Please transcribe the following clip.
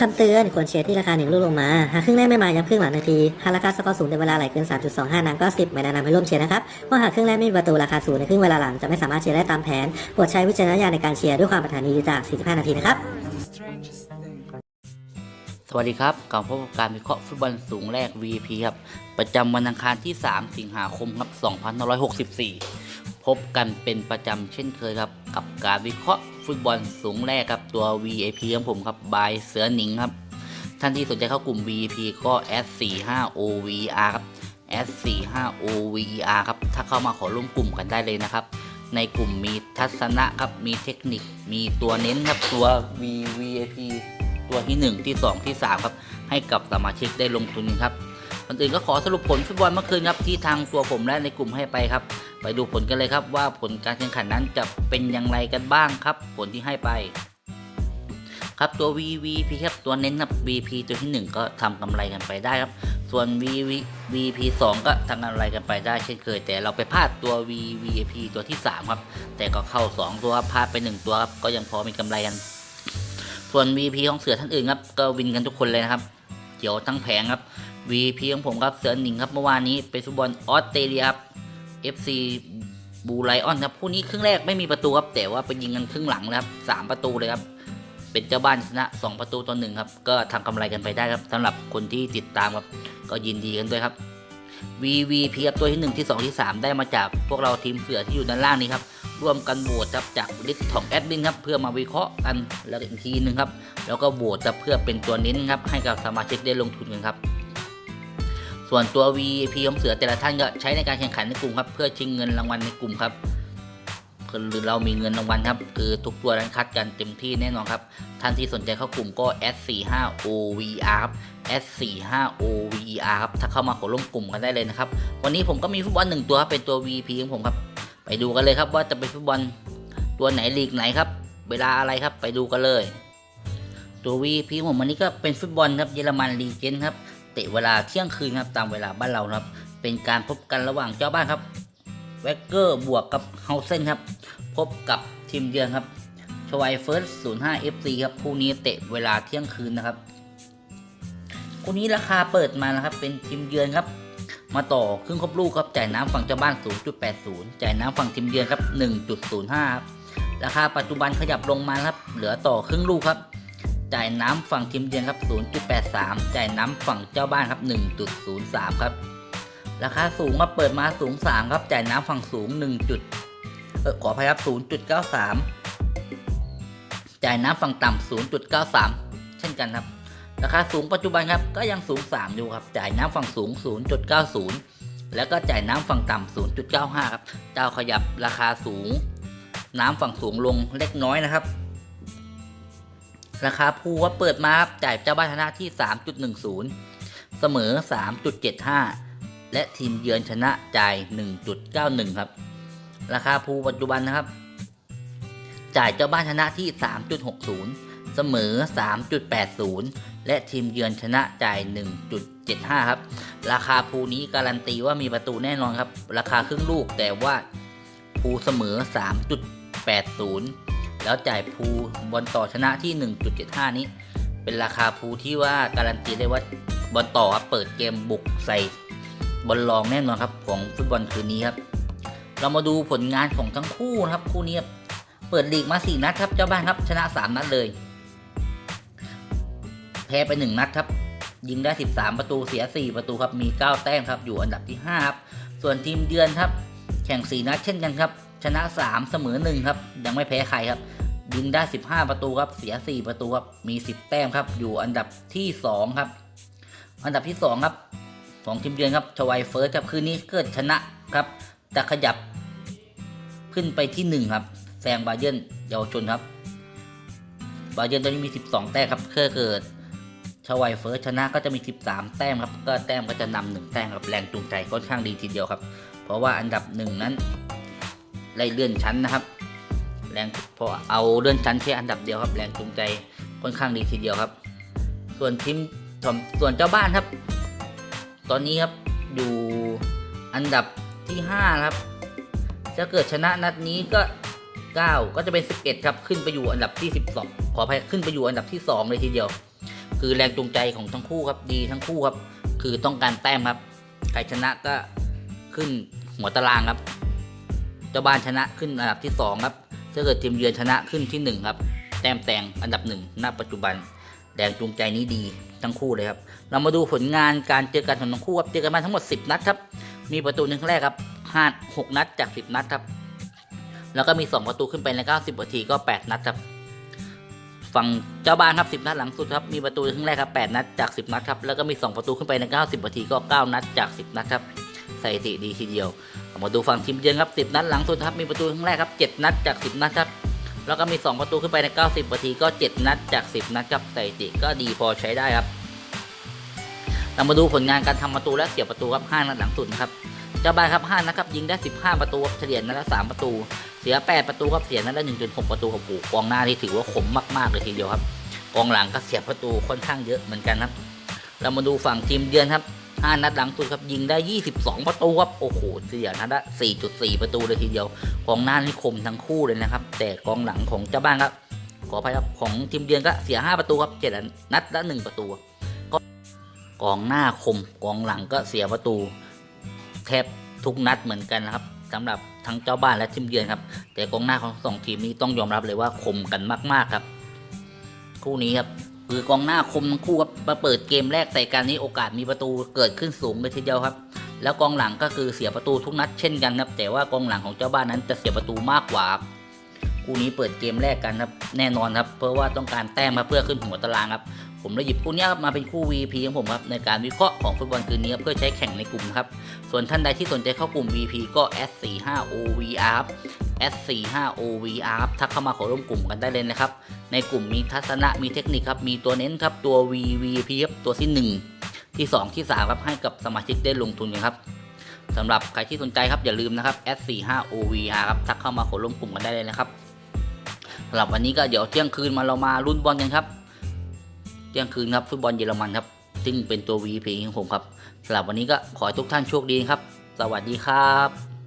คำเตือนควรเชียร์ที่ราคาหนึ่งลูกลงมา หากครึ่งแรกไม่มาย้ำครึ่งหลังนาที หากราคาสกอร์สูงในเวลาไหลเกิน 3.25 นางก็ 10 ไม่แนะนำให้ร่วมเชียร์นะครับเพราะหากครึ่งแรกไม่มีประตูราคาสูงในครึ่งเวลาหลังจะไม่สามารถเชียร์ได้ตามแผนโปรดใช้วิจารณญาณในการเชียร์ด้วยความปรารถนาดีจาก 45 นาทีนะครับ สวัสดีครับกลับพบกับการวิเคราะห์ฟุตบอลสูงแรก VP ครับ ประจำวันอังคารที่ 3 สิงหาคมครับ2564 พบกันเป็นประจำเช่นเคยครับ กับการวิเคราะห์ฟุตบอลสูงแรกครับตัว VIP ของผมครับบายเสือหนิงครับ ท่านที่สนใจเข้ากลุ่ม VIP ก็ S45OVR ครับ S45OVR ครับ ถ้าเข้ามาขอร่วมกลุ่มกันได้เลยนะครับ ในกลุ่มมีทัศนะครับ มีเทคนิค มีตัวเน้นครับตัว VVIP ตัวที่ 1 ที่ 2 ที่ 3 ครับ ให้กับสมาชิกได้ลงทุนครับ ก่อนอื่นก็ขอสรุปผลฟุตบอลเมื่อคืนครับที่ทางตัวผมและในกลุ่มให้ไปครับ ไปดูผลกันเลยครับว่าผลการแข่งขันนั้นจะเป็นอย่างไรกันบ้างครับ ผลที่ให้ไปครับตัว VVP ครับตัวเน้นครับ VP ตัวที่ 1 ก็ทำกำไรกันไปได้ครับ ส่วน VV VP 2 ก็ทำกำไรกันไปได้เช่นเคย แต่เราไปพลาดตัว VVP ตัวที่ 3 ครับ แต่ก็เข้า 2 ตัวครับพลาดไป 1 ตัวครับก็ยังพอมีกำไรกัน ส่วน VP ของเสือท่านอื่นครับก็วินกันทุกคนเลยนะครับเกี่ยวทั้งแผงครับ VP ของผมครับเสือหนิงครับเมื่อวานนี้ไปฟุตบอลออสเตรเลียครับ FC บูไลออนครับคู่นี้ครึ่งแรกไม่มีประตูครับแต่ว่าไปยิงกันครึ่งหลังแล้วครับสามประตูเลยครับเป็นเจ้าบ้านชนะ 2 ประตูต่อหนึ่งครับ ก็ทำกำไรกันไปได้ครับสำหรับคนที่ติดตามครับ ก็ยินดีกันด้วยครับ VVP ครับตัวที่ 1 ที่ 2 ที่ 3 ได้มาจากพวกเราทีมเสือที่อยู่ด้านล่างนี้ครับร่วมกันโหวตครับจากลิสต์ของแอดมินครับเพื่อมาวิเคราะห์กันแล้วอีกทีหนึงครับแล้วก็โหวตเพื่อเป็นตัวเน้นครับให้กับสมาชิกได้ลงทุนกันครับ ส่วนตัว VP ของเสือแต่ละท่านก็ใช้ในการแข่งขันในกลุ่มครับ เพื่อชิงเงินรางวัลในกลุ่มครับคือเรามีเงินรางวัลครับ คือทุกตัวนั้นคัดกันเต็มที่แน่นอนครับ ท่านที่สนใจเข้ากลุ่มก็ S45OVR ครับ S45OVR ครับถ้าเข้ามาขอร่วมกลุ่มกันได้เลยนะครับ วันนี้ผมก็มีฟุตบอลหนึ่งตัวครับเป็นตัว VP ของผมครับ ไปดูกันเลยครับว่าจะเป็นฟุตบอลตัวไหนลีกไหนครับ เวลาอะไรครับไปดูกันเลย ตัว VP ของผมวันนี้ก็เป็นฟุตบอลครับเยอรมันลีเจนครับ ตะเวลาเที่ยงคืนครับตามเวลาบ้านเราครับ เป็นการพบกันระหว่างเจ้าบ้านครับแวกเกอร์บวกกับเฮาเซนครับ พบกับทีมเยือนครับชวายเฟิร์ส05 FC ครับคู่นี้เตะเวลาเที่ยงคืนนะครับคู่นี้ราคาเปิดมานะครับ เป็นทีมเยือนครับ มาต่อครึ่งครบลูกครับจ่ายน้ำฝั่งเจ้าบ้าน 0.80 จ่ายน้ำฝั่งทีมเยือนครับ 1.05ครับราคาปัจจุบันขยับลงมาครับ เหลือต่อครึ่งลูกครับ จ่ายน้ำฝั่งทีมเยือนครับ 0.83 จ่ายน้ำฝั่งเจ้าบ้านครับ 1.03 ครับ ราคาสูงครับเปิดมาสูง 3 ครับ จ่ายน้ำฝั่งสูง 1. จุด เออขออภัยครับ 0.93 จ่ายน้ำฝั่งต่ำ0.93 เช่นกันครับ ราคาสูงปัจจุบันครับ ก็ยังสูง 3 อยู่ครับ จ่ายน้ำฝั่งสูง 0.90 แล้วก็จ่ายน้ำฝั่งต่ำ0.95 ครับ เจ้าขยับราคาสูง น้ำฝั่งสูงลงเล็กน้อยนะครับ ราคาภูว่าเปิดมาครับจ่ายเจ้าบ้านชนะที่ 3.10 เสมอ 3.75 และทีมเยือนชนะจ่าย 1.91 ครับ ราคาภูปัจจุบันนะครับ จ่ายเจ้าบ้านชนะที่ 3.60 เสมอ 3.80 และทีมเยือนชนะจ่าย 1.75 ครับ ราคาภูนี้การันตีว่ามีประตูแน่นอนครับ ราคาครึ่งลูกแต่ว่าภูเสมอ 3.80 แล้วจ่ายภูบอลต่อชนะที่ 1.75 นี้ เป็นราคาภูที่ว่าการันตีได้ว่าบอลต่อครับเปิดเกมบุกใส่บอลรองแน่นอนครับของฟุตบอลคืนนี้ครับ เรามาดูผลงานของทั้งคู่นะครับคู่นี้เปิดลีกมา 4 นัดครับเจ้าบ้านครับชนะ 3 นัดเลย แพ้ไป 1 นัดครับ ยิงได้ 13 ประตูเสีย 4 ประตูครับมี 9 แต้มครับอยู่อันดับที่5ครับส่วนทีมเยือนครับ แข่ง 4 นัดเช่นกันครับ ชนะ 3 เสมอ 1 ครับ ยังไม่แพ้ใครครับยิงได้ 15 ประตูครับ เสีย 4 ประตูครับ มี 10 แต้มครับ อยู่อันดับที่ 2 ครับ อันดับที่ 2 ครับของทีมเยือนครับชวายเฟิร์สครับ คืนนี้เกิดชนะครับ จะขยับขึ้นไปที่ 1 ครับ แซงบาเยิร์นเยาวชนครับ บาเยิร์นตอนนี้มี 12 แต้มครับถ้าเกิดชวายเฟิร์สชนะก็จะมี 13 แต้มครับ ก็แต้มก็จะนำหนึ่งแต้มครับ แรงจูงใจค่อนข้างดีทีเดียวครับ เพราะว่าอันดับหนึ่งนั้น ไล่เลื่อนชั้นนะครับ แรงพอเอาเลื่อนชั้นแค่อันดับเดียวครับ แรงจูงใจค่อนข้างดีทีเดียวครับ ส่วนทีมส่วนเจ้าบ้านครับ ตอนนี้ครับอยู่อันดับที่5ครับจะเกิดชนะนัดนี้ก็ 9 ก็จะเป็น 11 ครับ ขึ้นไปอยู่อันดับที่ 12 ขออภัยขึ้นไปอยู่อันดับที่ 2 เลยทีเดียว คือแรงจูงใจของทั้งคู่ครับดีทั้งคู่ครับ คือต้องการแต้มครับ ใครชนะก็ขึ้นหัวตารางครับ เจ้าบ้านชนะขึ้นอันดับที่สองครับถ้าเกิดทีมเยือนชนะขึ้นที่หนึ่งครับ แต้มแตงอันดับหนึ่งณปัจจุบันแรงจูงใจนี้ดีทั้งคู่เลยครับ เรามาดูผลงานการเจอกันของทั้งคู่ครับ เจอกันมาทั้งหมด 10 นัดครับ มีประตูหนึ่งครั้งแรกครับห้าหกนัดจาก 10 นัดครับ แล้วก็มี 2 ประตูขึ้นไปใน 90นาทีก็ 8 นัดครับ ฝั่งเจ้าบ้านครับ 10 นัดหลังสุดครับ มีประตูครั้งแรกครับ8นัดจาก 10 นัดครับ แล้วก็มี 2 ประตูขึ้นไปใน 90นาทีก็ 9 นัดจาก 10 นัดครับสถิติดีทีเดียว มาดูฝั่งทีมเยือนครับ10 นัดหลังสุดครับมีประตูครั้งแรกครับ7นัดจาก 10 นัดครับแล้วก็มี 2 ประตูขึ้นไปใน 90นาทีก็ 7 นัดจาก 10 นัดครับสถิติก็ดีพอใช้ได้ครับเรามาดูผลงานการทำประตูและเสียประตูครับ5นัดหลังสุดนะครับเจ้าบ้านครับ5นัดครับยิงได้ 15 ประตูเฉลี่ยนัดละ 3 ประตู เสีย 8 ประตูครับเสียนัดละ 1.6 ประตูครับโอ้กองหน้าที่ถือว่าขมมากๆเลยทีเดียวครับกองหลังก็เสียประตูค่อนข้างเยอะเหมือนกันครับ เรามาดูฝั่งทีมเยือนครับ 5 นัดหลังสุดครับยิงได้ 22 ประตูครับโอ้โหเสียนัดละ4.4 ประตูเลยทีเดียวกองหน้านี่คมทั้งคู่เลยนะครับ แต่กองหลังของเจ้าบ้านครับขออภัยครับของทีมเยือนก็เสีย 5 ประตูครับเจ็ดนัดละ1ประตูก็กองหน้าคมกองหลังก็เสียประตูแทบทุกนัดเหมือนกันนะครับสำหรับทั้งเจ้าบ้านและทีมเยือนครับแต่กองหน้าของสองทีมนี้ต้องยอมรับเลยว่าคมกันมาก ๆ ครับ คู่นี้ครับ คือกองหน้าคมทั้งคู่ครับมาเปิดเกมแรกใส่กันนี้โอกาสมีประตูเกิดขึ้นสูงเลยทีเดียวครับ แล้วกองหลังก็คือเสียประตูทุกนัดเช่นกันครับ แต่ว่ากองหลังของเจ้าบ้านนั้นจะเสียประตูมากกว่าคู่นี้เปิดเกมแรกกันครับแน่นอนครับ เพราะว่าต้องการแต้มมาเพื่อขึ้นหัวตารางครับ ผมเลยหยิบคู่นี้มาเป็นคู่ VP ของผมครับในการวิเคราะห์ของฟุตบอลคืนนี้เพื่อใช้แข่งในกลุ่มครับ ส่วนท่านใดที่สนใจเข้ากลุ่ม VP ก็ S45OVR S45OVR ทักเข้ามาขอร่วมกลุ่มกันได้เลยนะครับ ในกลุ่มมีทัศนะมีเทคนิคครับ มีตัวเน้นครับตัว VVP ครับตัวที่ 1 ที่ 2 ที่3ครับให้กับสมาชิกได้ลงทุนกันครับสำหรับใครที่สนใจครับอย่าลืมนะครับ S45OVR ครับทักเข้ามาขอร่วมกลุ่มกันได้เลยนะครับสำหรับวันนี้ก็เดี๋ยวเที่ยงคืนมาเรามาลุ้นบอลกันครับ เที่ยงคืนครับฟุตบอลเยอรมันครับ ซึ่งเป็นตัว VP ของผมครับสำหรับวันนี้ก็ขอให้ทุกท่านโชคดีครับ สวัสดีครับ